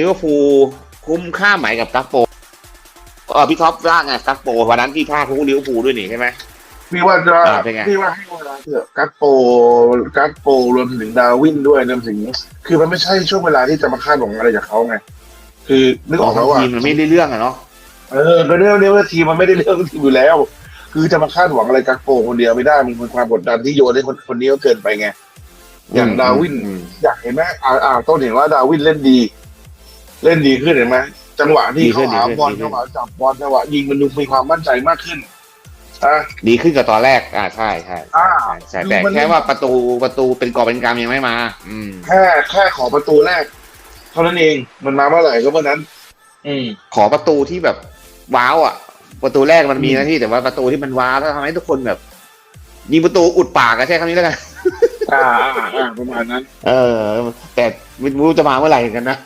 ลิเวอร์พูลคุ้มค่าไหมกับกักโปเออพี่ท็อปว่าไงกักโปวันนั้นที่พาคุ้ลิเวอร์พูลด้วยนี่ใช่ไหม พี่ว่าจะอ่าเป็นไง พี่ว่าให้เวลาเถอะกัตโปกัตโปรวมถึงดาวินด้วยรวมถึงคือมันไม่ใช่ช่วงเวลาที่จะมาคาดหวังอะไรจากเขาไง คือนึกออกไหมว่าทีมมันไม่ได้เรื่องอะเนาะเออก็เรื่องนี้ว่าทีมมันไม่ได้เรื่องทีมอยู่แล้ว คือจะมาคาดหวังอะไรกักโปคนเดียวไม่ได้มันเป็นความกดดันที่โยนให้คนคนนี้ก็เกินไปไง อย่างดาวิน อืม อยากเห็นไหมอ่าอ่าต้องเห็นว่าดาวินเล่นดี เล่นดีขึ้นเห็นไหมจังหวะที่เขาหาบอลจังหวะจับบอลจังหวะยิงมันดูมีความมั่นใจมากขึ้นอะดีขึ้นกับตอนแรก อ่าใช่ใช่อ่าใช่ใช่แต่มันแค่ว่าประตูประตูเป็นกอบเป็นกำยังไม่มา อืม แค่แค่ขอประตูแรก เท่านั้นเองมันมาเมื่อไหร่ก็เมื่อนั้น อืม ขอประตูที่แบบว้าวอะ ประตูแรกมันมีอืมนะที่แต่ว่าประตูที่มันว้าวแล้วทำให้ทุกคนแบบยิงประตูอุดปากอะใช่คำนี้แล้วกันอ่าอ่าอ่าประมาณนั้น เออ แต่ไม่รู้จะมาเมื่อไหร่กันนะ